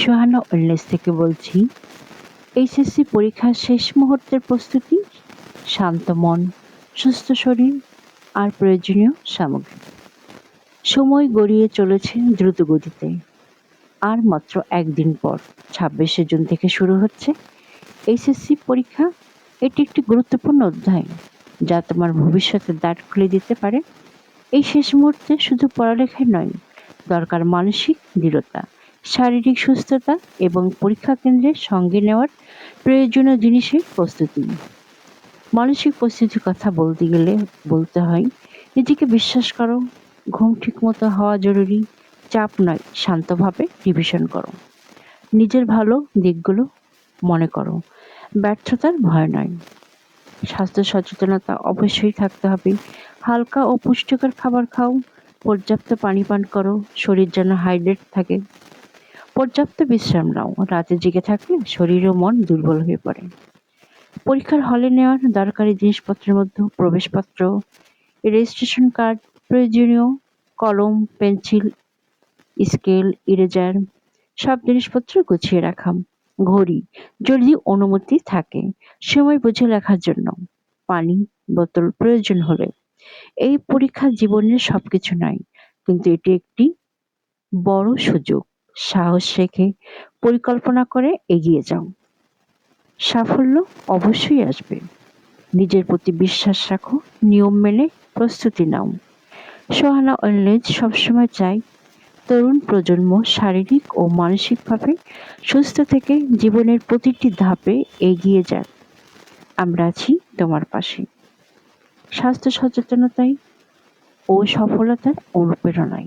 Sohana wellness থেকে বলছি, HSC পরীক্ষার শেষ মুহূর্তের প্রস্তুতি, শান্ত মন, সুস্থ শরীর আর প্রয়োজনীয় সামগ্রী। সময় গড়িয়ে চলেছে দ্রুত গতিতে। আর মাত্র একদিন পর, ছাব্বিশে জুন থেকে শুরু হচ্ছে এইচএসসি পরীক্ষা। এটি একটি গুরুত্বপূর্ণ অধ্যায়, যা তোমার ভবিষ্যতের দ্বার খুলে দিতে পারে। এই শেষ মুহূর্তে শুধু পড়ালেখাই নয়, দরকার মানসিক দৃঢ়তা। শারীরিক সুস্থতা এবং পরীক্ষা কেন্দ্রের সঙ্গে নেওয়ার প্রয়োজনীয় জিনিসের প্রস্তুতি। মানসিক প্রস্তুতির কথা বলতে গেলে, বলতে হয়, নিজেকে বিশ্বাস করো, ঘুম ঠিকমতো হওয়া জরুরি, চাপ নয়, শান্তভাবে রিভিশন করো। নিজের ভালো দিকগুলো মনে করো, ব্যর্থতার ভয় নয়। স্বাস্থ্য সচেতনতা অবশ্যই থাকতে হবে। হালকা ও পুষ্টিকর খাবার খাও, পর্যাপ্ত পানি পান করো, শরীর যেন হাইড্রেট থাকে। পর্যাপ্ত বিশ্রাম নাও। রাতে জেগে থাকলে শরীর ও মন দুর্বল হয়ে পড়ে। পরীক্ষার হলে নেওয়ার দরকারি জিনিসপত্রের মধ্যে প্রবেশপত্র রেজিস্ট্রেশন কার্ড প্রয়োজনীয় কলম, পেন্সিল, স্কেল, ইরেজার, সব জিনিসপত্র গুছিয়ে রাখাম ঘড়ি যদি অনুমতি থাকে। সময় বুঝে লেখার জন্য পানি, বোতল প্রয়োজন হলে। এই পরীক্ষা জীবনের সবকিছু নয়, কিন্তু এটি একটি বড় সুযোগ। সাহস রেখে পরিকল্পনা করে এগিয়ে যাও। সাফল্য অবশ্যই আসবে। নিজের প্রতি বিশ্বাস রাখো, নিয়ম মেনে প্রস্তুতি নাও। সোহানা ওয়েলনেস সবসময় চাই, তরুণ প্রজন্ম শারীরিক ও মানসিকভাবে সুস্থ থেকে জীবনের প্রতিটি ধাপে এগিয়ে যাক। আমরা আছি তোমার পাশে। স্বাস্থ্য সচেতনতায় ও সফলতার অনুপ্রেরণায়।